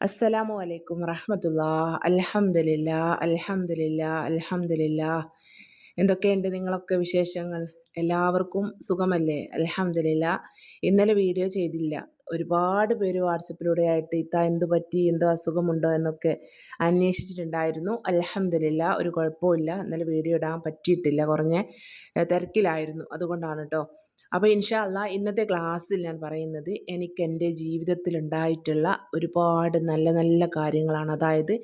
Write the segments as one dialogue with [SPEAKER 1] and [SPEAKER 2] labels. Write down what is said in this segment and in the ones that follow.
[SPEAKER 1] അസ്സലാമു അലൈക്കും റഹമത്തുല്ലാ അലഹമില്ല അലഹമില്ല അലഹമില്ല എന്തൊക്കെയുണ്ട് നിങ്ങളൊക്കെ വിശേഷങ്ങൾ? എല്ലാവർക്കും സുഖമല്ലേ? അലഹമില്ല ഇന്നലെ വീഡിയോ ചെയ്തില്ല. ഒരുപാട് പേര് വാട്സപ്പിലൂടെ ആയിട്ട് ഇത്ത എന്ത് പറ്റി എന്തോ അസുഖമുണ്ടോ എന്നൊക്കെ അന്വേഷിച്ചിട്ടുണ്ടായിരുന്നു. അലഹമില്ല ഒരു കുഴപ്പമില്ല ഇന്നലെ വീഡിയോ ഇടാൻ പറ്റിയിട്ടില്ല. കുറഞ്ഞ തിരക്കിലായിരുന്നു. അതുകൊണ്ടാണ് കേട്ടോ അപ്പോൾ ഇൻഷാ അല്ലാ ഇന്നത്തെ ക്ലാസ്സിൽ ഞാൻ പറയുന്നത് എനിക്ക് എന്റെ ജീവിതത്തിൽ ഉണ്ടായിട്ടുള്ള ഒരുപാട് നല്ല നല്ല കാര്യങ്ങളാണ്. അതായത്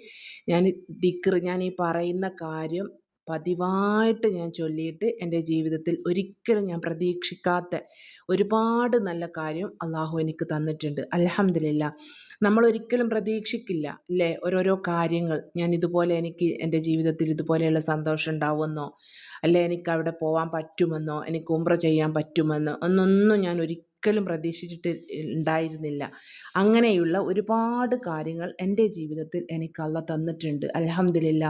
[SPEAKER 1] ഞാൻ ദിക്ർ ഞാൻ ഈ പറയുന്ന കാര്യം പതിവായിട്ട് ഞാൻ ചൊല്ലിയിട്ട് എന്റെ ജീവിതത്തിൽ ഒരിക്കലും ഞാൻ പ്രതീക്ഷിക്കാത്ത ഒരുപാട് നല്ല കാര്യം അള്ളാഹു എനിക്ക് തന്നിട്ടുണ്ട്. അലഹമില്ല നമ്മൾ ഒരിക്കലും പ്രതീക്ഷിക്കില്ല അല്ലേ? ഓരോരോ കാര്യങ്ങൾ. ഞാൻ ഇതുപോലെ എനിക്ക് എന്റെ ജീവിതത്തിൽ ഇതുപോലെയുള്ള സന്തോഷം ഉണ്ടാവുമെന്നോ അല്ലെ? എനിക്ക് അവിടെ പോകാൻ പറ്റുമെന്നോ എനിക്ക് ഉംറ ചെയ്യാൻ പറ്റുമെന്നോ എന്നൊന്നും ഞാൻ ഒരിക്കലും പ്രതീക്ഷിച്ചിട്ട് ഉണ്ടായിരുന്നില്ല അങ്ങനെയുള്ള ഒരുപാട് കാര്യങ്ങൾ എന്റെ ജീവിതത്തിൽ എനിക്ക് അല്ല തന്നിട്ടുണ്ട്. അലഹമില്ല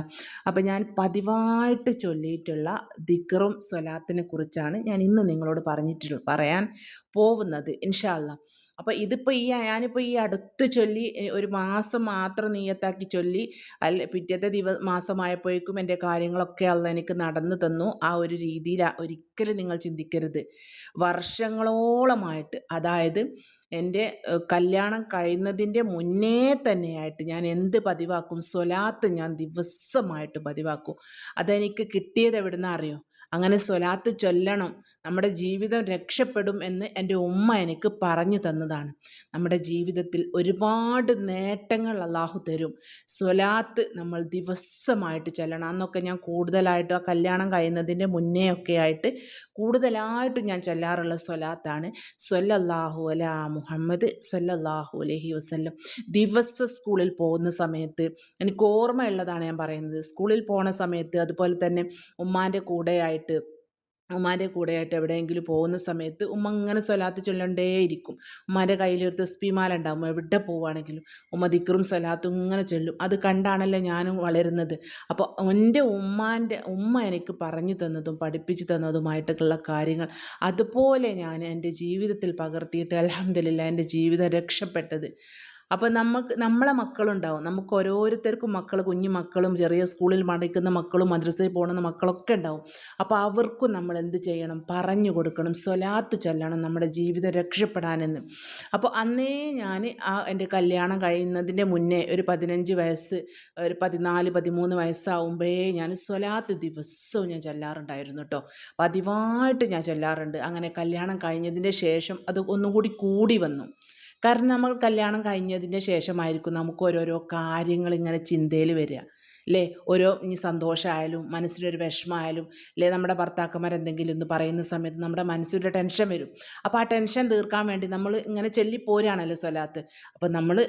[SPEAKER 1] അപ്പം ഞാൻ പതിവായിട്ട് ചൊല്ലിയിട്ടുള്ള ദിക്കറും സ്വലാത്തിനെ കുറിച്ചാണ് ഞാൻ ഇന്ന് നിങ്ങളോട് പറഞ്ഞിട്ട് പറയാൻ പോകുന്നത്. ഇൻഷാല്ല അപ്പോൾ ഇതിപ്പോൾ ഈ ഞാനിപ്പോൾ ഈ അടുത്ത് ചൊല്ലി ഒരു മാസം മാത്രം നീയത്താക്കി ചൊല്ലി അല്ല പിറ്റത്തെ ദിവ മാസമായപ്പോഴേക്കും എന്റെ കാര്യങ്ങളൊക്കെ അല്ല എനിക്ക് നടന്നു തന്നു. ആ ഒരു രീതിയിൽ ഒരിക്കലും നിങ്ങൾ ചിന്തിക്കരുത്. വർഷങ്ങളോളമായിട്ട് അതായത് എന്റെ കല്യാണം കഴിയുന്നതിന്റെ മുന്നേ തന്നെയായിട്ട് ഞാൻ എന്ത് പതിവാക്കും? സ്വലാത്ത് ഞാൻ ദിവസമായിട്ട് പതിവാക്കും. അതെനിക്ക് കിട്ടിയത് എവിടുന്ന അറിയോ? അങ്ങനെ സ്വലാത്ത് ചൊല്ലണം. നമ്മുടെ ജീവിതം രക്ഷപ്പെടും എന്ന് എന്റെ ഉമ്മ എനിക്ക് പറഞ്ഞു തന്നതാണ്. നമ്മുടെ ജീവിതത്തിൽ ഒരുപാട് നേട്ടങ്ങൾ അള്ളാഹു തരും. സ്വലാത്ത് നമ്മൾ ദിവസമായിട്ട് ചൊല്ലണം. അന്നൊക്കെ ഞാൻ കൂടുതലായിട്ട് ആ കല്യാണം കഴിയുന്നതിന്റെ മുന്നേ ഒക്കെ ആയിട്ട് കൂടുതലായിട്ട് ഞാൻ ചൊല്ലാറുള്ള സ്വലാത്താണ് സൊല്ലാഹു അല മുഹമ്മദ് സൊല്ലാഹു അലഹി വസ്ല്ലം. ദിവസം സ്കൂളിൽ പോകുന്ന സമയത്ത് എനിക്ക് ഓർമ്മയുള്ളതാണ് ഞാൻ പറയുന്നത്. സ്കൂളിൽ പോണ സമയത്ത് അതുപോലെ തന്നെ ഉമ്മാന്റെ കൂടെയായിട്ട് ആയിട്ട് ഉമ്മാന്റെ കൂടെയായിട്ട് എവിടെയെങ്കിലും പോകുന്ന സമയത്ത് ഉമ്മ അങ്ങനെ സ്വലാത്ത് ചൊല്ലണ്ടേയിരിക്കും ഉമ്മാന്റെ കയ്യിൽ ഒരു തസ്പിമാല ഉണ്ടാകും എവിടെ പോവുകയാണെങ്കിലും ഉമ്മ ദിക്കറും സ്വലാത്തും ഇങ്ങനെ ചൊല്ലും. അത് കണ്ടാണല്ലോ ഞാനും വളരുന്നത്. അപ്പോൾ എന്റെ ഉമ്മാന്റെ ഉമ്മ എനിക്ക് പറഞ്ഞു തന്നതും പഠിപ്പിച്ചു തന്നതുമായിട്ടുള്ള കാര്യങ്ങൾ അതുപോലെ ഞാൻ എന്റെ ജീവിതത്തിൽ പകർത്തിയിട്ട് അലഹമില്ല എന്റെ ജീവിതം രക്ഷപ്പെട്ടത്. അപ്പോൾ നമുക്ക് നമ്മളെ മക്കളുണ്ടാവും. നമുക്ക് ഓരോരുത്തർക്കും മക്കൾ കുഞ്ഞു മക്കളും ചെറിയ സ്കൂളിൽ പഠിക്കുന്ന മക്കളും മദ്രസയിൽ പോകുന്ന മക്കളൊക്കെ ഉണ്ടാവും. അപ്പോൾ അവർക്കും നമ്മൾ എന്ത് ചെയ്യണം? പറഞ്ഞു കൊടുക്കണം. സ്വലാത്ത് ചൊല്ലണം നമ്മുടെ ജീവിതം രക്ഷപ്പെടാനെന്ന്. അപ്പോൾ അന്നേ ഞാൻ ആ എന്റെ കല്യാണം കഴിയുന്നതിന്റെ മുന്നേ ഒരു പതിനഞ്ച് വയസ്സ് ഒരു പതിനാല് പതിമൂന്ന് വയസ്സാവുമ്പോഴേ ഞാൻ സ്വലാത്ത് ദിവസവും ഞാൻ ചൊല്ലാറുണ്ടായിരുന്നു കേട്ടോ പതിവായിട്ട് ഞാൻ ചൊല്ലാറുണ്ട്. അങ്ങനെ കല്യാണം കഴിഞ്ഞതിന്റെ ശേഷം അത് ഒന്നുകൂടി കൂടി വന്നു. കാരണം നമ്മൾ കല്യാണം കഴിഞ്ഞതിന്റെ ശേഷമായിരിക്കും നമുക്ക് ഓരോരോ കാര്യങ്ങൾ ഇങ്ങനെ ചിന്തയിൽ വരിക. അല്ലേ? ഓരോ ഇനി സന്തോഷമായാലും മനസ്സിലൊരു വിഷമമായാലും അല്ലേ? നമ്മുടെ ഭർത്താക്കന്മാർ എന്തെങ്കിലും ഒന്ന് പറയുന്ന സമയത്ത് നമ്മുടെ മനസ്സിലൊരു ടെൻഷൻ വരും. അപ്പോൾ ആ ടെൻഷൻ തീർക്കാൻ വേണ്ടി നമ്മൾ ഇങ്ങനെ ചൊല്ലിപ്പോരാണല്ലോ സ്വലാത്ത്. അപ്പോൾ നമ്മൾ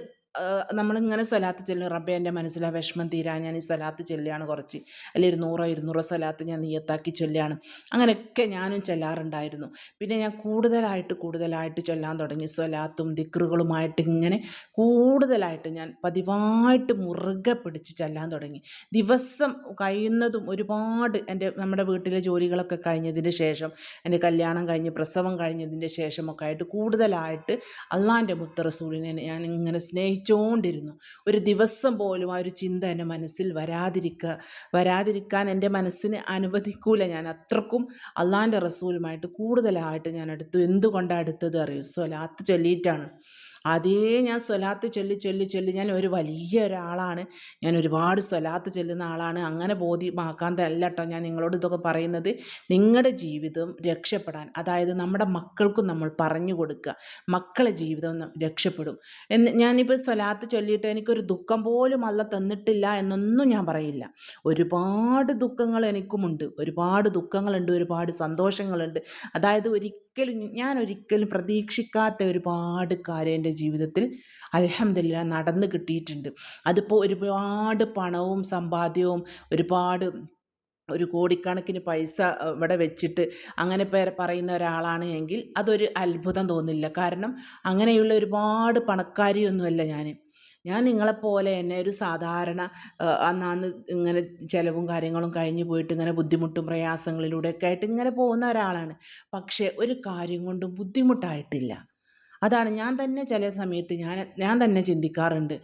[SPEAKER 1] നമ്മളിങ്ങനെ സ്വലാത്ത് ചെല്ലും റബ്ബെ എന്റെ മനസ്സിൽ ആ വിഷമം തീരാൻ ഞാൻ ഈ സ്വലാത്ത് ചെല്ലുകയാണ് കുറച്ച്. അല്ലെങ്കിൽ ഒരു നൂറോ ഇരുന്നൂറോ സ്വലാത്ത് ഞാൻ നീയത്താക്കി ചൊല്ലുകയാണ്. അങ്ങനെയൊക്കെ ഞാനും ചെല്ലാറുണ്ടായിരുന്നു. പിന്നെ ഞാൻ കൂടുതലായിട്ട് കൂടുതലായിട്ട് ചൊല്ലാൻ തുടങ്ങി. സ്വലാത്തും ദിക്റുകളുമായിട്ട് ഇങ്ങനെ കൂടുതലായിട്ട് ഞാൻ പതിവായിട്ട് മുറുകെ പിടിച്ച് ചെല്ലാൻ തുടങ്ങി. ദിവസം കഴിയുന്നതും ഒരുപാട് എന്റെ നമ്മുടെ വീട്ടിലെ ജോലികളൊക്കെ കഴിഞ്ഞതിന് ശേഷം എന്റെ കല്യാണം കഴിഞ്ഞ് പ്രസവം കഴിഞ്ഞതിന്റെ ശേഷമൊക്കെ ആയിട്ട് കൂടുതലായിട്ട് അള്ളാന്റെ മുത്തറസൂലിനെ ഞാൻ ഇങ്ങനെ സ്നേഹിച്ചു ചിന്തിച്ചുകൊണ്ടിരുന്നു. ഒരു ദിവസം പോലും ആ ഒരു ചിന്ത എന്റെ മനസ്സിൽ വരാതിരിക്കുക വരാതിരിക്കാൻ എന്റെ മനസ്സിന് അനുവദിക്കൂല. ഞാൻ അത്രക്കും അള്ളാന്റെ റസൂലുമായിട്ട് കൂടുതലായിട്ട് ഞാൻ എടുത്തു എന്തുകൊണ്ടാണ് എടുത്തത് അറിയൂ? സ്വലാത്ത് ചൊല്ലിയിട്ടാണ്. അതേ ഞാൻ സ്വലാത്ത് ചൊല്ലി ചൊല്ലി ചൊല്ലി ഞാൻ ഒരു വലിയ ഒരാളാണ് ഞാൻ ഒരുപാട് സ്വലാത്ത് ചെല്ലുന്ന ആളാണ്. അങ്ങനെ ബോധ്യമാക്കാൻ തല്ല കേട്ടോ ഞാൻ നിങ്ങളോട് ഇതൊക്കെ പറയുന്നത്. നിങ്ങളുടെ ജീവിതം രക്ഷപ്പെടാൻ അതായത് നമ്മുടെ മക്കൾക്കും നമ്മൾ പറഞ്ഞു കൊടുക്കുക. മക്കളെ ജീവിതം രക്ഷപ്പെടും. എന്ന് ഞാനിപ്പോൾ സ്വലാത്ത് ചൊല്ലിയിട്ട് എനിക്കൊരു ദുഃഖം പോലും അല്ല തന്നിട്ടില്ല എന്നൊന്നും ഞാൻ പറയില്ല. ഒരുപാട് ദുഃഖങ്ങൾ എനിക്കുമുണ്ട്. ഒരുപാട് ദുഃഖങ്ങളുണ്ട് ഒരുപാട് സന്തോഷങ്ങളുണ്ട്. അതായത് ഒരിക്കലും ഞാൻ ഒരിക്കലും പ്രതീക്ഷിക്കാത്ത ഒരുപാട് കാര്യം എന്റെ ജീവിതത്തിൽ അലഹമില്ല നടന്നു കിട്ടിയിട്ടുണ്ട്. അതിപ്പോൾ ഒരുപാട് പണവും സമ്പാദ്യവും ഒരുപാട് ഒരു കോടിക്കണക്കിന് പൈസ ഇവിടെ വെച്ചിട്ട് അങ്ങനെ പേര് പറയുന്ന ഒരാളാണ് എങ്കിൽ അതൊരു അത്ഭുതം തോന്നില്ല. കാരണം അങ്ങനെയുള്ള ഒരുപാട് പണക്കാരിയൊന്നുമല്ല ഞാൻ ഞാൻ നിങ്ങളെപ്പോലെ തന്നെ ഒരു സാധാരണ അന്നാന്ന് ഇങ്ങനെ ചിലവും കാര്യങ്ങളും കഴിഞ്ഞു പോയിട്ട് ഇങ്ങനെ ബുദ്ധിമുട്ടും പ്രയാസങ്ങളിലൂടെയൊക്കെ ആയിട്ട് ഇങ്ങനെ പോകുന്ന ഒരാളാണ്. പക്ഷേ ഒരു കാര്യം കൊണ്ടും ബുദ്ധിമുട്ടായിട്ടില്ല. അതാണ് ഞാൻ തന്നെ ചില സമയത്ത് ഞാൻ ഞാൻ തന്നെ ചിന്തിക്കാറുണ്ട്.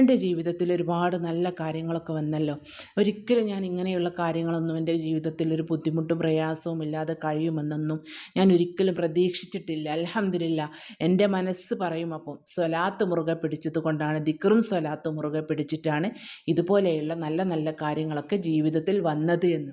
[SPEAKER 1] എന്റെ ജീവിതത്തിൽ ഒരുപാട് നല്ല കാര്യങ്ങളൊക്കെ വന്നല്ലോ. ഒരിക്കലും ഞാൻ ഇങ്ങനെയുള്ള കാര്യങ്ങളൊന്നും എന്റെ ജീവിതത്തിൽ ഒരു ബുദ്ധിമുട്ടും പ്രയാസവും ഇല്ലാതെ കഴിയുമെന്നൊന്നും ഞാൻ ഒരിക്കലും പ്രതീക്ഷിച്ചിട്ടില്ല. അലഹമില്ല എന്റെ മനസ്സ് പറയും അപ്പം സ്വലാത്ത് മുറുകെ പിടിച്ചത് കൊണ്ടാണ് ദിക്കറും സ്വലാത്ത് മുറുകെ പിടിച്ചിട്ടാണ് ഇതുപോലെയുള്ള നല്ല നല്ല കാര്യങ്ങളൊക്കെ ജീവിതത്തിൽ വന്നത് എന്ന്.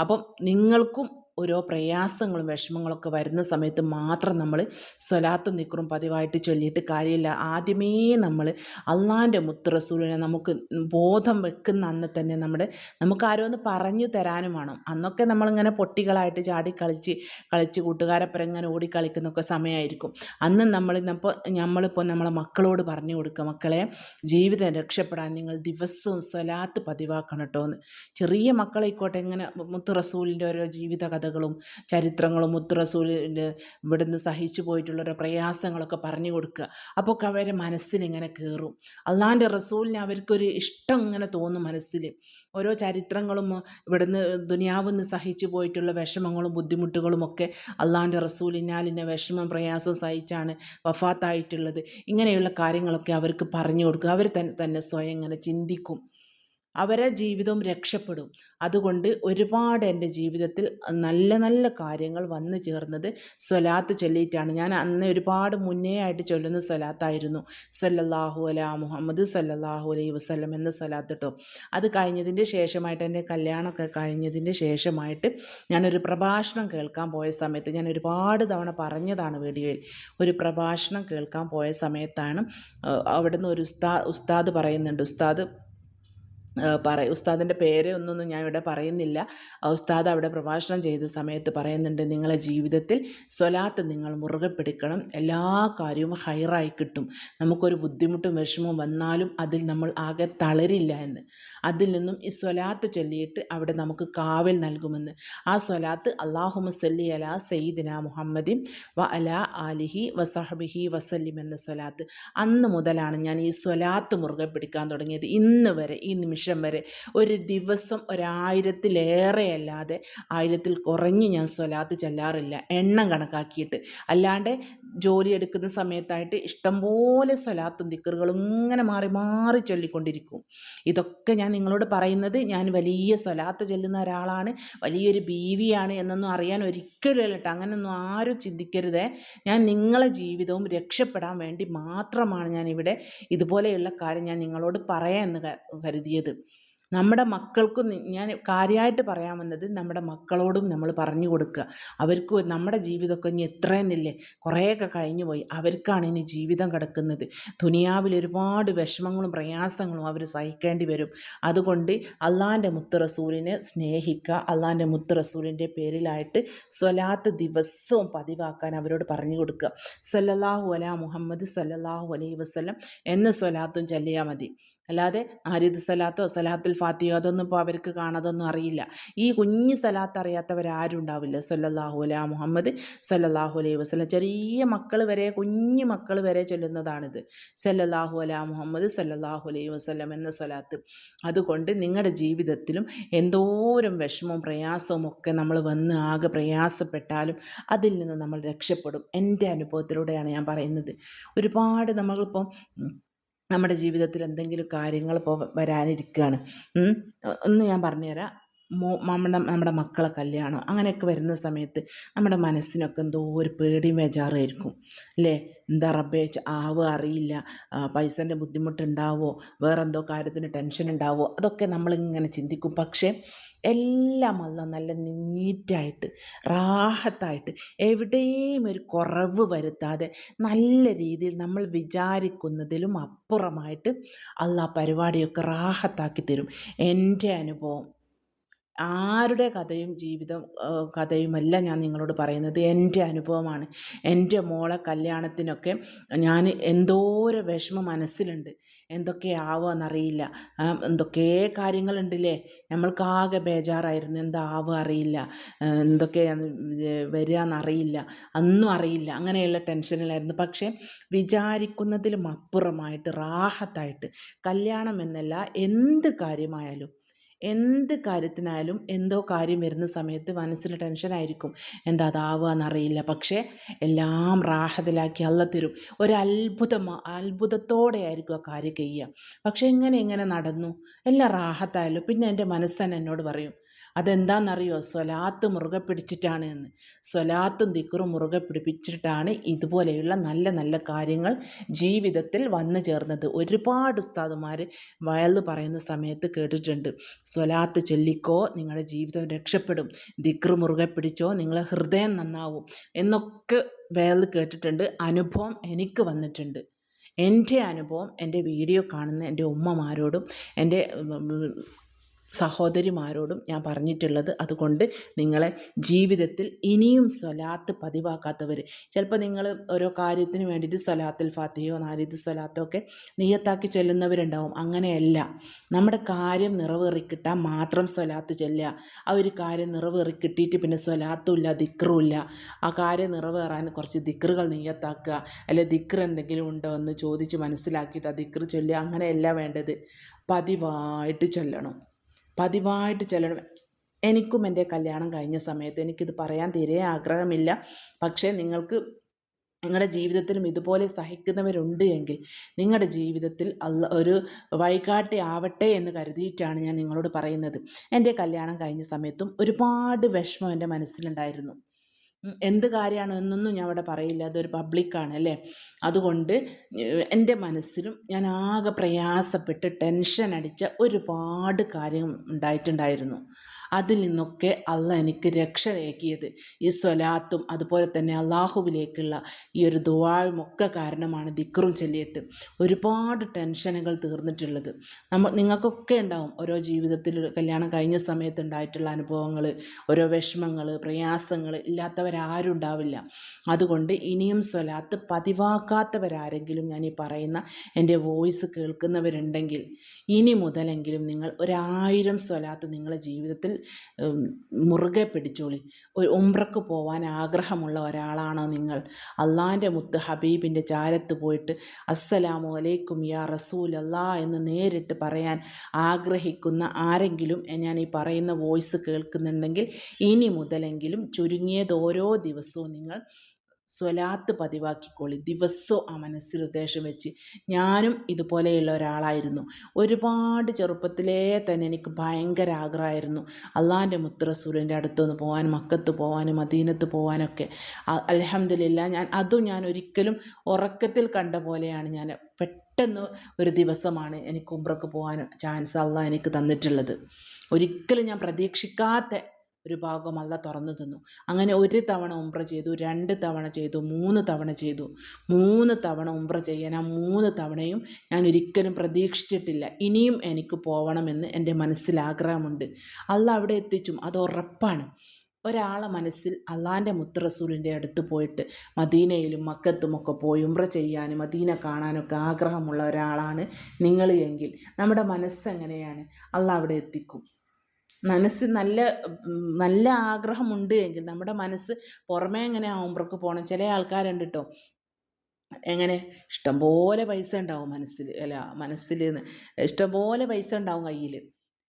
[SPEAKER 1] അപ്പം നിങ്ങൾക്കും ഓരോ പ്രയാസങ്ങളും വിഷമങ്ങളൊക്കെ വരുന്ന സമയത്ത് മാത്രം നമ്മൾ സ്വലാത്ത് നിക്കറും പതിവായിട്ട് ചൊല്ലിയിട്ട് കാര്യമില്ല. ആദ്യമേ നമ്മൾ അള്ളാന്റെ മുത്തറസൂലിനെ നമുക്ക് ബോധം വെക്കുന്ന അന്ന് തന്നെ നമ്മുടെ നമുക്ക് ആരോ ഒന്ന് പറഞ്ഞു തരാനും വേണം. അന്നൊക്കെ നമ്മളിങ്ങനെ പൊട്ടികളായിട്ട് ചാടി കളിച്ച് കളിച്ച് കൂട്ടുകാരപ്പുറം ഇങ്ങനെ ഓടിക്കളിക്കുന്നൊക്കെ സമയമായിരിക്കും അന്ന് നമ്മൾ ഇപ്പോൾ നമ്മളിപ്പോൾ നമ്മളെ മക്കളോട് പറഞ്ഞു കൊടുക്കുക മക്കളെ ജീവിതം രക്ഷപ്പെടാൻ നിങ്ങൾ ദിവസവും സ്വലാത്ത് പതിവാക്കണം കേട്ടോ എന്ന്. ചെറിയ മക്കളായിക്കോട്ടെ ഇങ്ങനെ മുത്ത് റസൂലിന്റെ ഓരോ ജീവിത കഥകളും ചരിത്രങ്ങളും മുത്ത് റസൂലിന്റെ ഇവിടുന്ന് സഹിച്ചു പോയിട്ടുള്ള ഓരോ പ്രയാസങ്ങളൊക്കെ പറഞ്ഞു കൊടുക്കുക. അപ്പോൾ അവരെ മനസ്സിലിങ്ങനെ കയറും അള്ളാന്റെ റസൂലിന് അവർക്കൊരു ഇഷ്ടം ഇങ്ങനെ തോന്നും മനസ്സിൽ ഓരോ ചരിത്രങ്ങളും ഇവിടുന്ന് ദുനിയാവിന്ന് സഹിച്ചു പോയിട്ടുള്ള വിഷമങ്ങളും ബുദ്ധിമുട്ടുകളും ഒക്കെ അള്ളാന്റെ റസൂലിനാലിന്റെ വിഷമം പ്രയാസം സഹിച്ചാണ് വഫാത്തായിട്ടുള്ളത്. ഇങ്ങനെയുള്ള കാര്യങ്ങളൊക്കെ അവർക്ക് പറഞ്ഞു കൊടുക്കുക. അവർ തന്നെ സ്വയം ഇങ്ങനെ ചിന്തിക്കും. അവരെ ജീവിതവും രക്ഷപ്പെടും. അതുകൊണ്ട് ഒരുപാട് എന്റെ ജീവിതത്തിൽ നല്ല നല്ല കാര്യങ്ങൾ വന്നു ചേർന്നത് സ്വലാത്ത് ചൊല്ലിയിട്ടാണ്. ഞാൻ അന്ന് ഒരുപാട് മുന്നേ ആയിട്ട് ചൊല്ലുന്ന സ്വലാത്തായിരുന്നു. സല്ലല്ലാഹു അല മുഹമ്മദ് സല്ലല്ലാഹു അലൈ വസ്ലം എന്ന സ്വലാത്ത് കേട്ടോ അത് കഴിഞ്ഞതിന്റെ ശേഷമായിട്ട് എന്റെ കല്യാണമൊക്കെ കഴിഞ്ഞതിന്റെ ശേഷമായിട്ട് ഞാനൊരു പ്രഭാഷണം കേൾക്കാൻ പോയ സമയത്ത് ഞാൻ ഒരുപാട് തവണ പറഞ്ഞതാണ് വീഡിയോയിൽ. ഒരു പ്രഭാഷണം കേൾക്കാൻ പോയ സമയത്താണ് അവിടുന്ന് ഒരു ഉസ്താ ഉസ്താദ് പറയുന്നുണ്ട്. ഉസ്താദ് പറ ഉസ്താദിന്റെ പേര് ഒന്നൊന്നും ഞാൻ ഇവിടെ പറയുന്നില്ല. ഉസ്താദ് അവിടെ പ്രഭാഷണം ചെയ്ത സമയത്ത് പറയുന്നുണ്ട് നിങ്ങളെ ജീവിതത്തിൽ സ്വലാത്ത് നിങ്ങൾ മുറുകെ പിടിക്കണം. എല്ലാ കാര്യവും ഹൈറായി കിട്ടും. നമുക്കൊരു ബുദ്ധിമുട്ടും വിഷമവും വന്നാലും അതിൽ നമ്മൾ ആകെ തളരില്ല എന്ന്. അതിൽ നിന്നും ഈ സ്വലാത്ത് ചൊല്ലിയിട്ട് അവിടെ നമുക്ക് കാവൽ നൽകുമെന്ന്. ആ സ്വലാത്ത് അള്ളാഹുമ സല്ലി അല സയ്യിദിന മുഹമ്മദിൻ വ അല ആലിഹി വസഹബിഹി വസല്ലിം എന്ന സ്വലാത്ത്. അന്ന് മുതലാണ് ഞാൻ ഈ സ്വലാത്ത് മുറുകെ പിടിക്കാൻ തുടങ്ങിയത്. ഇന്ന് വരെ ഈ നിമിഷം വരെ. ഒരു ദിവസം ഒരായിരത്തിലേറെ അല്ലാതെ ആയിരത്തിൽ കുറഞ്ഞ് ഞാൻ സ്വലാത്ത് ചെല്ലാറില്ല. എണ്ണം കണക്കാക്കിയിട്ട്. അല്ലാണ്ട് ജോലി എടുക്കുന്ന സമയത്തായിട്ട് ഇഷ്ടംപോലെ സ്വലാത്തും ദിക്കറുകളും ഇങ്ങനെ മാറി മാറി ചൊല്ലിക്കൊണ്ടിരിക്കും. ഇതൊക്കെ ഞാൻ നിങ്ങളോട് പറയുന്നത് ഞാൻ വലിയ സ്വലാത്ത് ചെല്ലുന്ന ഒരാളാണ് വലിയൊരു ബീവിയാണ് എന്നൊന്നും അറിയാൻ ഒരിക്കലും കേട്ടോ. അങ്ങനെയൊന്നും ആരും ചിന്തിക്കരുതേ. ഞാൻ നിങ്ങളെ ജീവിതവും രക്ഷപ്പെടാൻ വേണ്ടി മാത്രമാണ് ഞാനിവിടെ ഇതുപോലെയുള്ള കാര്യം ഞാൻ നിങ്ങളോട് പറയാമെന്ന് കരുതിയത്. നമ്മുടെ മക്കൾക്കും ഞാൻ കാര്യമായിട്ട് പറയാൻ വന്നത് നമ്മുടെ മക്കളോടും നമ്മൾ പറഞ്ഞു കൊടുക്കുക. അവർക്ക് നമ്മുടെ ജീവിതമൊക്കെ ഇനി എത്രയെന്നില്ലേ കുറേയൊക്കെ കഴിഞ്ഞു പോയി. അവർക്കാണ് ഇനി ജീവിതം കിടക്കുന്നത്. ദുനിയാവിൽ ഒരുപാട് വിഷമങ്ങളും പ്രയാസങ്ങളും അവർ സഹിക്കേണ്ടി വരും. അതുകൊണ്ട് അള്ളാന്റെ മുത്തറസൂലിനെ സ്നേഹിക്കുക. അള്ളാന്റെ മുത്ത് റസൂലിന്റെ പേരിലായിട്ട് സ്വലാത്ത് ദിവസവും പതിവാക്കാൻ അവരോട് പറഞ്ഞു കൊടുക്കുക. സല്ലല്ലാഹു അല മുഹമ്മദ് സല്ലല്ലാഹു അലൈ വസ്ലം എന്ന സ്വലാത്തും ചൊല്ലിയാൽ മതി. അല്ലാതെ ആരിദ് സലാത്തോ സലാത്തുൽ ഫാത്തിയോ അതൊന്നും ഇപ്പോൾ അവർക്ക് കാണാതൊന്നും അറിയില്ല. ഈ കുഞ്ഞു സലാത്ത് അറിയാത്തവരാരും ഉണ്ടാവില്ല സല്ലല്ലാഹു അല മുഹമ്മദ് സല്ലല്ലാഹു അലൈഹി വസ്ലം ചെറിയ മക്കൾ വരെ കുഞ്ഞു മക്കൾ വരെ ചൊല്ലുന്നതാണിത്. സല്ലല്ലാഹു അല മുഹമ്മദ് സല്ലല്ലാഹു അലൈഹി വസ്ലം എന്ന സലാത്ത്. അതുകൊണ്ട് നിങ്ങളുടെ ജീവിതത്തിലും എന്തോരം വിഷമവും പ്രയാസവും ഒക്കെ നമ്മൾ വന്ന് ആകെ പ്രയാസപ്പെട്ടാലും അതിൽ നിന്ന് നമ്മൾ രക്ഷപ്പെടും. എന്റെ അനുഭവത്തിലൂടെയാണ് ഞാൻ പറയുന്നത്. ഒരുപാട് നമ്മളിപ്പം നമ്മുടെ ജീവിതത്തിൽ എന്തെങ്കിലും കാര്യങ്ങൾ ഇപ്പോൾ വരാനിരിക്കുകയാണ്. ഒന്ന് ഞാൻ പറഞ്ഞുതരാം. മോ നമ്മുടെ നമ്മുടെ മക്കളെ കല്യാണം അങ്ങനെയൊക്കെ വരുന്ന സമയത്ത് നമ്മുടെ മനസ്സിനൊക്കെ എന്തോ ഒരു പേടിയും ബേജാറുമായിരിക്കും. അല്ലേ? എന്താ റബ്ബേ ആവുക അറിയില്ല. പൈസന്റെ ബുദ്ധിമുട്ടുണ്ടാവോ? വേറെന്തോ കാര്യത്തിന് ടെൻഷൻ ഉണ്ടാവോ അതൊക്കെ നമ്മളിങ്ങനെ ചിന്തിക്കും. പക്ഷേ എല്ലാം അല്ല നല്ല നീറ്റായിട്ട് റാഹത്തായിട്ട് എവിടെയും ഒരു കുറവ് വരുത്താതെ നല്ല രീതിയിൽ നമ്മൾ വിചാരിക്കുന്നതിലും അപ്പുറമായിട്ട് അല്ല പരിപാടിയൊക്കെ റാഹത്താക്കി തരും. എന്റെ അനുഭവം. ആരുടെ കഥയും ജീവിതം കഥയുമല്ല ഞാൻ നിങ്ങളോട് പറയുന്നത്. എന്റെ അനുഭവമാണ്. എന്റെ മോളെ കല്യാണത്തിനൊക്കെ ഞാൻ എന്തോരം വിഷമം മനസ്സിലുണ്ട്. എന്തൊക്കെയാവുമെന്നറിയില്ല എന്തൊക്കെ കാര്യങ്ങളുണ്ടല്ലേ? നമ്മൾക്കാകെ ബേജാറായിരുന്നു. എന്താവുക അറിയില്ല. എന്തൊക്കെയാണ് വരിക എന്നറിയില്ല ഒന്നും അറിയില്ല. അങ്ങനെയുള്ള ടെൻഷനിലായിരുന്നു. പക്ഷേ വിചാരിക്കുന്നതിലും അപ്പുറമായിട്ട് റാഹത്തായിട്ട് കല്യാണം എന്നല്ല എന്ത് കാര്യമായാലും എന്ത് കാര്യത്തിനായാലും എന്തോ കാര്യം വരുന്ന സമയത്ത് മനസ്സിൽ ടെൻഷനായിരിക്കും എന്താ അതാവുക എന്നറിയില്ല പക്ഷേ എല്ലാം റാഹത്തിലാക്കി അല്ല തരും. ഒരു അത്ഭുതം അത്ഭുതത്തോടെ ആയിരിക്കും ആ കാര്യം ചെയ്യുക. പക്ഷേ എങ്ങനെ എങ്ങനെ നടന്നു? എല്ലാം റാഹത്തായല്ലോ. പിന്നെ എന്റെ മനസ്സ് തന്നെ എന്നോട് പറയും അതെന്താണെന്നറിയോ സ്വലാത്ത് മുറുകെ പിടിച്ചിട്ടാണ് എന്ന്. സ്വലാത്തും ദിക്കറും മുറുകെ പിടിപ്പിച്ചിട്ടാണ് ഇതുപോലെയുള്ള നല്ല നല്ല കാര്യങ്ങൾ ജീവിതത്തിൽ വന്നു ചേർന്നത്. ഒരുപാട് ഉസ്താദുമാർ വയൽ പറയുന്ന സമയത്ത് കേട്ടിട്ടുണ്ട്. സ്വലാത്ത് ചൊല്ലിക്കോ നിങ്ങളുടെ ജീവിതം രക്ഷപ്പെടും. ദിക്കറ് മുറുകെ പിടിച്ചോ നിങ്ങളെ ഹൃദയം നന്നാവും എന്നൊക്കെ വയൽ കേട്ടിട്ടുണ്ട്. അനുഭവം എനിക്ക് വന്നിട്ടുണ്ട്. എന്റെ അനുഭവം എന്റെ വീഡിയോ കാണുന്ന എന്റെ ഉമ്മമാരോടും എന്റെ സഹോദരിമാരോടും ഞാൻ പറഞ്ഞിട്ടുള്ളത് അതുകൊണ്ട് നിങ്ങളെ ജീവിതത്തിൽ ഇനിയും സ്വലാത്ത് പതിവാക്കാത്തവർ. ചിലപ്പോൾ നിങ്ങൾ ഓരോ കാര്യത്തിന് വേണ്ടിയിട്ട് സ്വലാത്തിൽ ഫാത്തിയോ നാലിത് സ്വലാത്തോ ഒക്കെ നീയത്താക്കി ചെല്ലുന്നവരുണ്ടാവും. അങ്ങനെയല്ല. നമ്മുടെ കാര്യം നിറവേറിക്കിട്ടാൽ മാത്രം സ്വലാത്ത് ചെല്ലുക. ആ ഒരു കാര്യം നിറവേറിക്കിട്ടിയിട്ട് പിന്നെ സ്വലാത്തും ഇല്ല ദിക്റും ഇല്ല. ആ കാര്യം നിറവേറാൻ കുറച്ച് ദിക്റുകൾ നീയത്താക്കുക. അല്ലെ ദിക്ർ എന്തെങ്കിലും ഉണ്ടോ എന്ന് ചോദിച്ച് മനസ്സിലാക്കിയിട്ട് ആ ദിക്ർ ചൊല്ലുക. അങ്ങനെയല്ല വേണ്ടത്. പതിവായിട്ട് ചൊല്ലണം. പതിവായിട്ട് ചെല്ലണം. എനിക്കും എന്റെ കല്യാണം കഴിഞ്ഞ സമയത്ത് എനിക്കിത് പറയാൻ തീരെ ആഗ്രഹമില്ല. പക്ഷേ നിങ്ങൾക്ക് നിങ്ങളുടെ ജീവിതത്തിലും ഇതുപോലെ സഹിക്കുന്നവരുണ്ട് എങ്കിൽ നിങ്ങളുടെ ജീവിതത്തിൽ അല്ല ഒരു വഴികാട്ടി ആവട്ടെ എന്ന് കരുതിയിട്ടാണ് ഞാൻ നിങ്ങളോട് പറയുന്നത്. എന്റെ കല്യാണം കഴിഞ്ഞ സമയത്തും ഒരുപാട് വിഷമം എന്റെ മനസ്സിലുണ്ടായിരുന്നു. എന്ത് കാര്യമാണ് എന്നൊന്നും ഞാൻ അവിടെ പറയില്ല. അതൊരു പബ്ലിക്കാണ് അല്ലേ? അതുകൊണ്ട് എന്റെ മനസ്സിലും ഞാൻ ആകെ പ്രയാസപ്പെട്ട് ടെൻഷൻ അടിച്ച ഒരുപാട് കാര്യം ഉണ്ടായിട്ടുണ്ടായിരുന്നു. അതിൽ നിന്നൊക്കെ അല്ല എനിക്ക് രക്ഷ രേക്കിയത് ഈ സ്വലാത്തും അതുപോലെ തന്നെ അള്ളാഹുവിലേക്കുള്ള ഈ ഒരു ദുവാഴും ഒക്കെ കാരണമാണ് ദിക്റും ചൊല്ലിയിട്ട് ഒരുപാട് ടെൻഷനുകൾ തീർന്നിട്ടുള്ളത്. നമ്മൾ നിങ്ങൾക്കൊക്കെ ഉണ്ടാവും ഓരോ ജീവിതത്തിൽ കല്യാണം കഴിഞ്ഞ സമയത്ത് ഉണ്ടായിട്ടുള്ള അനുഭവങ്ങൾ ഓരോ വിഷമങ്ങൾ പ്രയാസങ്ങൾ ഇല്ലാത്തവരാരും ഉണ്ടാവില്ല. അതുകൊണ്ട് ഇനിയും സ്വലാത്ത് പതിവാക്കാത്തവരാരെങ്കിലും ഞാൻ ഈ പറയുന്ന എന്റെ വോയിസ് കേൾക്കുന്നവരുണ്ടെങ്കിൽ ഇനി മുതലെങ്കിലും നിങ്ങൾ ഒരായിരം സ്വലാത്ത് നിങ്ങളുടെ ജീവിതത്തിൽ മുറുകെ പിടിച്ചോളി. ഒരു ഉംറക്ക് പോവാൻ ആഗ്രഹമുള്ള ഒരാളാണോ നിങ്ങൾ? അള്ളാന്റെ മുത്ത് ഹബീബിന്റെ ചാരത്ത് പോയിട്ട് അസ്സലാമു അലൈക്കും യാ റസൂൽ അല്ലാ എന്ന് നേരിട്ട് പറയാൻ ആഗ്രഹിക്കുന്ന ആരെങ്കിലും ഞാൻ ഈ പറയുന്ന വോയിസ് കേൾക്കുന്നുണ്ടെങ്കിൽ ഇനി മുതലെങ്കിലും ചുരുങ്ങിയത് ഓരോ ദിവസവും നിങ്ങൾ സ്വലാത്ത് പതിവാക്കിക്കോളി. ദിവസവും ആ മനസ്സിൽ ഉദ്ദേശം വെച്ച്. ഞാനും ഇതുപോലെയുള്ള ഒരാളായിരുന്നു. ഒരുപാട് ചെറുപ്പത്തിലേ തന്നെ എനിക്ക് ഭയങ്കര ആഗ്രഹമായിരുന്നു. അള്ളാന്റെ മുത്തറസൂലിന്റെ അടുത്തൊന്ന് പോകാൻ മക്കത്ത് പോകാനും മദീനത്ത് പോകാനൊക്കെ അലഹമില്ല ഞാൻ അതും ഞാൻ ഒരിക്കലും ഉറക്കത്തിൽ കണ്ട പോലെയാണ് ഞാൻ. പെട്ടെന്ന് ഒരു ദിവസമാണ് എനിക്ക് ഉംറക്ക് പോകാൻ ചാൻസ് അള്ളാഹ് എനിക്ക് തന്നിട്ടുള്ളത്. ഒരിക്കലും ഞാൻ പ്രതീക്ഷിക്കാത്ത ഒരു ഭാഗം അല്ല തുറന്നു തന്നു. അങ്ങനെ ഒരു തവണ ഉംറ ചെയ്തു രണ്ട് തവണ ചെയ്തു മൂന്ന് തവണ ചെയ്തു. മൂന്ന് തവണ ഉംറ ചെയ്യാൻ ആ മൂന്ന് തവണയും ഞാൻ ഒരിക്കലും പ്രതീക്ഷിച്ചിട്ടില്ല. ഇനിയും എനിക്ക് പോകണമെന്ന് എന്റെ മനസ്സിൽ ആഗ്രഹമുണ്ട്. അല്ല അവിടെ എത്തിച്ചും. അത് ഉറപ്പാണ്. ഒരാളെ മനസ്സിൽ അള്ളാന്റെ മുത്തറസൂലിന്റെ അടുത്ത് പോയിട്ട് മദീനയിലും മക്കത്തുമൊക്കെ പോയി ഉമ്ര ചെയ്യാനും മദീന കാണാനൊക്കെ ആഗ്രഹമുള്ള ഒരാളാണ് നിങ്ങൾ എങ്കിൽ. നമ്മുടെ മനസ്സെങ്ങനെയാണ് അള്ള അവിടെ എത്തിക്കും. മനസ്സ് നല്ല നല്ല ആഗ്രഹമുണ്ട് എങ്കിൽ നമ്മുടെ മനസ്സ് പുറമേ എങ്ങനെ ആവുമ്പോഴൊക്കെ പോകണം ചില ആൾക്കാരുണ്ട് കേട്ടോ എങ്ങനെ? ഇഷ്ടംപോലെ പൈസ ഉണ്ടാവും മനസ്സിൽ അല്ല മനസ്സിൽ ഇഷ്ടംപോലെ പൈസ ഉണ്ടാവും കയ്യിൽ.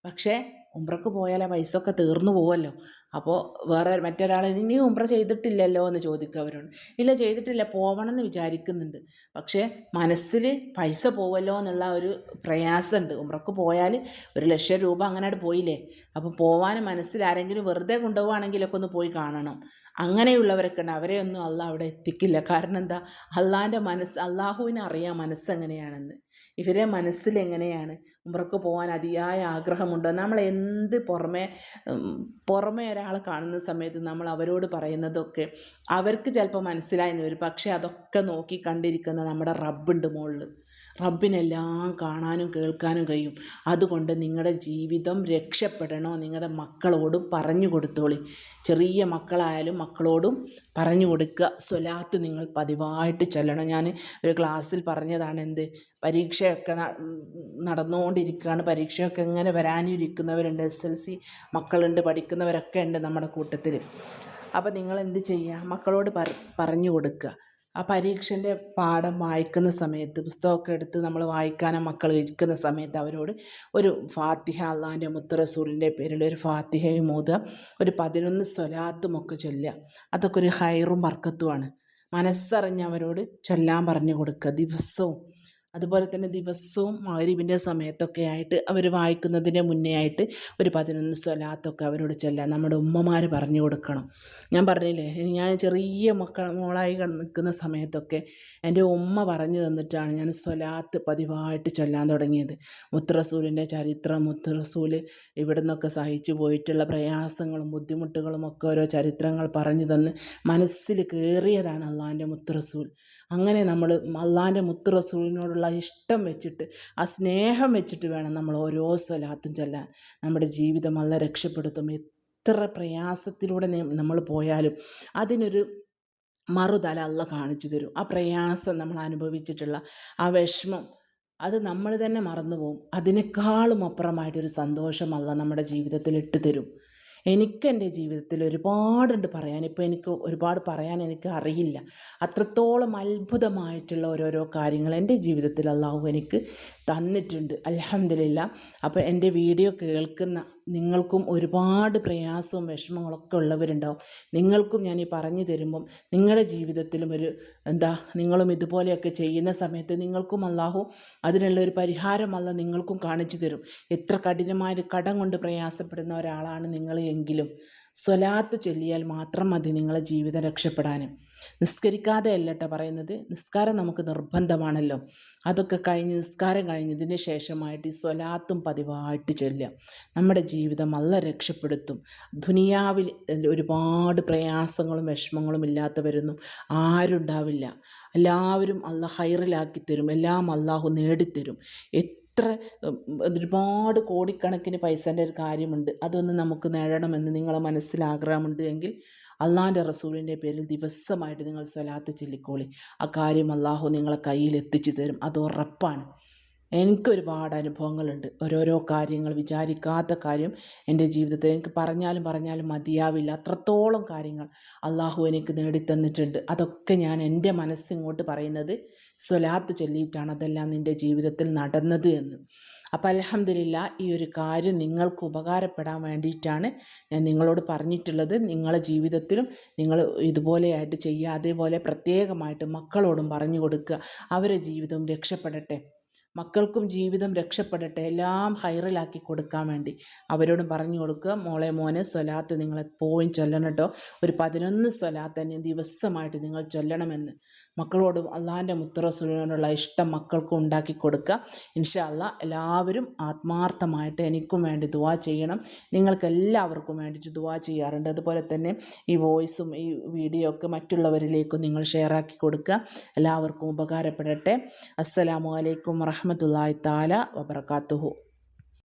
[SPEAKER 1] പക്ഷേ ഉംറക്ക് പോയാൽ ആ പൈസ ഒക്കെ തീർന്നു പോകുമല്ലോ അപ്പോൾ വേറെ മറ്റൊരാൾ ഇനി ഉംറ ചെയ്തിട്ടില്ലല്ലോ എന്ന് ചോദിക്കും അവരോട്. ഇല്ല ചെയ്തിട്ടില്ല പോകണം എന്ന് വിചാരിക്കുന്നുണ്ട്. പക്ഷേ മനസ്സിൽ പൈസ പോവല്ലോ എന്നുള്ള ഒരു പ്രയാസമുണ്ട്. ഉംറക്ക് പോയാൽ ഒരു ലക്ഷം രൂപ അങ്ങനെ പോയില്ലേ? അപ്പോൾ പോവാൻ മനസ്സിൽ ആരെങ്കിലും വെറുതെ കൊണ്ടുപോവുകയാണെങ്കിലൊക്കെ ഒന്ന് പോയി കാണണം. അങ്ങനെയുള്ളവരൊക്കെ ഉണ്ട് അവരെയൊന്നും അള്ളാഹ് അവിടെ എത്തിക്കില്ല. കാരണം എന്താ? അള്ളാഹിന്റെ മനസ്സ് അള്ളാഹുവിനെ അറിയാം മനസ്സെങ്ങനെയാണെന്ന് ഇവരെ മനസ്സിൽ എങ്ങനെയാണ് ഉമ്രക്ക് പോകാൻ അതിയായ ആഗ്രഹമുണ്ടോ? നമ്മൾ എന്ത് പുറമേ പുറമേ ഒരാളെ കാണുന്ന സമയത്ത് നമ്മൾ അവരോട് പറയുന്നതൊക്കെ അവർക്ക് ചിലപ്പോൾ മനസ്സിലായെന്ന് വരും. പക്ഷേ അതൊക്കെ നോക്കി കണ്ടിരിക്കുന്ന നമ്മുടെ റബ്ബുണ്ട് മുകളിൽ റബ്ബിനെല്ലാം കാണാനും കേൾക്കാനും കഴിയും. അതുകൊണ്ട് നിങ്ങളുടെ ജീവിതം രക്ഷപ്പെടണോ? നിങ്ങളുടെ മക്കളോടും പറഞ്ഞു കൊടുത്തോളി. ചെറിയ മക്കളായാലും മക്കളോടും പറഞ്ഞു കൊടുക്കുക. സ്വലാത്ത് നിങ്ങൾ പതിവായിട്ട് ചൊല്ലണം. ഞാൻ ഒരു ക്ലാസ്സിൽ പറഞ്ഞതാണ് എന്ത്? പരീക്ഷയൊക്കെ നടന്നുകൊണ്ടിരിക്കുകയാണ് പരീക്ഷയൊക്കെ ഇങ്ങനെ വരാനിരിക്കുന്നവരുണ്ട്? എസ് എൽ സി മക്കളുണ്ട് പഠിക്കുന്നവരൊക്കെ ഉണ്ട് നമ്മുടെ കൂട്ടത്തിൽ അപ്പോൾ നിങ്ങൾ എന്ത് ചെയ്യുക? മക്കളോട് പറഞ്ഞു കൊടുക്കുക. ആ പരീക്ഷന്റെ പാഠം വായിക്കുന്ന സമയത്ത് പുസ്തകമൊക്കെ എടുത്ത് നമ്മൾ വായിക്കാനും മക്കൾ ഇരിക്കുന്ന സമയത്ത് അവരോട് ഒരു ഫാത്തിഹ അള്ളാന്റെ മുത്തറസൂലിന്റെ പേരിൽ ഒരു ഫാത്തിഹയും ഓതുക ഒരു പതിനൊന്ന് സ്വലാത്തും ഒക്കെ ചൊല്ലുക. അതൊക്കെ ഒരു ഹൈറും വർക്കത്തുമാണ് മനസ്സറിഞ്ഞ് അവരോട് ചൊല്ലാൻ പറഞ്ഞു കൊടുക്കുക. ദിവസവും അതുപോലെ തന്നെ ദിവസവും മഗ്‌രിബിന്റെ സമയത്തൊക്കെ ആയിട്ട് അവർ വായിക്കുന്നതിന് മുന്നേ ആയിട്ട് ഒരു പതിനൊന്ന് സ്വലാത്തൊക്കെ അവരോട് ചൊല്ലാം നമ്മുടെ ഉമ്മമാർ പറഞ്ഞു കൊടുക്കണം. ഞാൻ പറഞ്ഞില്ലേ ഞാൻ ചെറിയ മക്ക മോളായി നിൽക്കുന്ന സമയത്തൊക്കെ എന്റെ ഉമ്മ പറഞ്ഞു തന്നിട്ടാണ് ഞാൻ സ്വലാത്ത് പതിവായിട്ട് ചൊല്ലാൻ തുടങ്ങിയത്. മുത്തറസൂലിന്റെ ചരിത്രം മുത്തറസൂൽ ഇവിടെ നിന്നൊക്കെ സഹിച്ചു പോയിട്ടുള്ള പ്രയാസങ്ങളും ബുദ്ധിമുട്ടുകളും ഒക്കെ ഓരോ ചരിത്രങ്ങൾ പറഞ്ഞു തന്ന് മനസ്സിൽ കയറിയതാണ് അള്ളാഹന്റെ മുത്ത് റസൂൽ അങ്ങനെ നമ്മൾ അള്ളാന്റെ മുത്തു റസൂലിനോടുള്ള ഇഷ്ടം വെച്ചിട്ട് ആ സ്നേഹം വെച്ചിട്ട് വേണം നമ്മൾ ഓരോ സ്വലാത്തും ചെല്ലാൻ. നമ്മുടെ ജീവിതം അല്ല രക്ഷപ്പെടുത്തും. എത്ര പ്രയാസത്തിലൂടെ നമ്മൾ പോയാലും അതിനൊരു മറുതല അല്ല കാണിച്ചു തരും. ആ പ്രയാസം നമ്മൾ അനുഭവിച്ചിട്ടുള്ള ആ വിഷമം അത് നമ്മൾ തന്നെ മറന്നു പോകും അതിനേക്കാളും അപ്പുറമായിട്ടൊരു സന്തോഷമല്ല നമ്മുടെ ജീവിതത്തിൽ ഇട്ട് തരും. എനിക്ക് എന്റെ ജീവിതത്തിൽ ഒരുപാടുണ്ട് പറയാൻ. ഇപ്പോൾ എനിക്ക് ഒരുപാട് പറയാൻ എനിക്ക് അറിയില്ല. അത്രത്തോളം അത്ഭുതമായിട്ടുള്ള ഓരോരോ കാര്യങ്ങൾ എന്റെ ജീവിതത്തിൽ അള്ളാഹു എനിക്ക് തന്നിട്ടുണ്ട്. അലഹമില്ല അപ്പോൾ എന്റെ വീഡിയോ കേൾക്കുന്ന നിങ്ങൾക്കും ഒരുപാട് പ്രയാസവും വിഷമങ്ങളൊക്കെ ഉള്ളവരുണ്ടാവും. നിങ്ങൾക്കും ഞാൻ ഈ പറഞ്ഞു തരുമ്പം നിങ്ങളുടെ ജീവിതത്തിലും ഒരു എന്താ നിങ്ങളും ഇതുപോലെയൊക്കെ ചെയ്യുന്ന സമയത്ത് നിങ്ങൾക്കും അല്ലാഹു അതിനുള്ള ഒരു പരിഹാരം അല്ല നിങ്ങൾക്കും കാണിച്ചു തരും. എത്ര കഠിനമായ കടം കൊണ്ട് പ്രയാസപ്പെടുന്ന ഒരാളാണ് നിങ്ങൾ എങ്കിലും. സ്വലാത്ത് ചൊല്ലിയാൽ മാത്രം മതി നിങ്ങളെ ജീവിതം രക്ഷപ്പെടാനും. നിസ്കരിക്കാതെ അല്ലട്ടോ പറയുന്നത്. നിസ്കാരം നമുക്ക് നിർബന്ധമാണല്ലോ. അതൊക്കെ കഴിഞ്ഞ് നിസ്കാരം കഴിഞ്ഞതിന് ശേഷമായിട്ട് ഈ സ്വലാത്തും പതിവായിട്ട് ചൊല്ലാം നമ്മുടെ ജീവിതം നല്ല രക്ഷപ്പെടുത്തും. ദുനിയാവിൽ ഒരുപാട് പ്രയാസങ്ങളും വിഷമങ്ങളും ഇല്ലാത്തവരൊന്നും വരുന്നു ആരുണ്ടാവില്ല. എല്ലാവരും അല്ല ഹൈറിലാക്കി തരും. എല്ലാം അള്ളാഹു നേടിത്തരും. എത്ര ഒരുപാട് കോടിക്കണക്കിന് പൈസേന്റെ ഒരു കാര്യമുണ്ട്. അതൊന്ന് നമുക്ക് നേടണമെന്ന് നിങ്ങളെ മനസ്സിൽ ആഗ്രഹമുണ്ട് എങ്കിൽ അള്ളാന്റെ റസൂലിന്റെ പേരിൽ ദിവസമായിട്ട് നിങ്ങൾ സ്വലാത്ത് ചൊല്ലിക്കോളി. ആ കാര്യം അള്ളാഹു നിങ്ങളെ കയ്യിൽ എത്തിച്ചു തരും. അത് ഉറപ്പാണ്. എനിക്കൊരുപാട് അനുഭവങ്ങളുണ്ട്. ഓരോരോ കാര്യങ്ങൾ വിചാരിക്കാത്ത കാര്യം എന്റെ ജീവിതത്തിൽ എനിക്ക് പറഞ്ഞാലും പറഞ്ഞാലും മതിയാവില്ല. അത്രത്തോളം കാര്യങ്ങൾ അള്ളാഹു എനിക്ക് നേടിത്തന്നിട്ടുണ്ട്. അതൊക്കെ ഞാൻ എന്റെ മനസ്സിങ്ങോട്ട് പറയുന്നത് സ്വലാത്ത് ചൊല്ലിയിട്ടാണ് അതെല്ലാം നിന്റെ ജീവിതത്തിൽ നടന്നത് എന്ന്. അപ്പം അലഹമില്ല ഈ ഒരു കാര്യം നിങ്ങൾക്ക് ഉപകാരപ്പെടാൻ വേണ്ടിയിട്ടാണ് ഞാൻ നിങ്ങളോട് പറഞ്ഞിട്ടുള്ളത്. നിങ്ങളെ ജീവിതത്തിലും നിങ്ങൾ ഇതുപോലെയായിട്ട് ചെയ്യുക അതേപോലെ പ്രത്യേകമായിട്ട് മക്കളോടും പറഞ്ഞു കൊടുക്കുക. അവരെ ജീവിതം രക്ഷപ്പെടട്ടെ. മക്കൾക്കും ജീവിതം രക്ഷപ്പെടട്ടെ എല്ലാം ഹൈറലാക്കി കൊടുക്കാൻ വേണ്ടി. അവരോട് പറഞ്ഞു കൊടുക്കുക മോളെ മോനെ സ്വലാത്ത് നിങ്ങൾ എപ്പോഴും ചൊല്ലണം കേട്ടോ. ഒരു പതിനൊന്ന് സ്വലാത്ത് തന്നെ ദിവസമായിട്ട് നിങ്ങൾ ചൊല്ലണമെന്ന്. മക്കളോടും അള്ളാഹിന്റെ മുത്തറസുലിനോടുള്ള ഇഷ്ടം മക്കൾക്കും ഉണ്ടാക്കി കൊടുക്കുക. ഇൻഷാ എല്ലാവരും ആത്മാർത്ഥമായിട്ട് എനിക്കും വേണ്ടി ദുവാ ചെയ്യണം. നിങ്ങൾക്ക് എല്ലാവർക്കും വേണ്ടിയിട്ട് ദുവാ ചെയ്യാറുണ്ട്. അതുപോലെ തന്നെ ഈ വോയിസും ഈ വീഡിയോ ഒക്കെ മറ്റുള്ളവരിലേക്കും നിങ്ങൾ ഷെയറാക്കി കൊടുക്കുക. എല്ലാവർക്കും ഉപകാരപ്പെടട്ടെ. അസ്സലാമു അലൈക്കും വറഹമത്തല്ലാഹി താല വബർക്കാത്തുഹു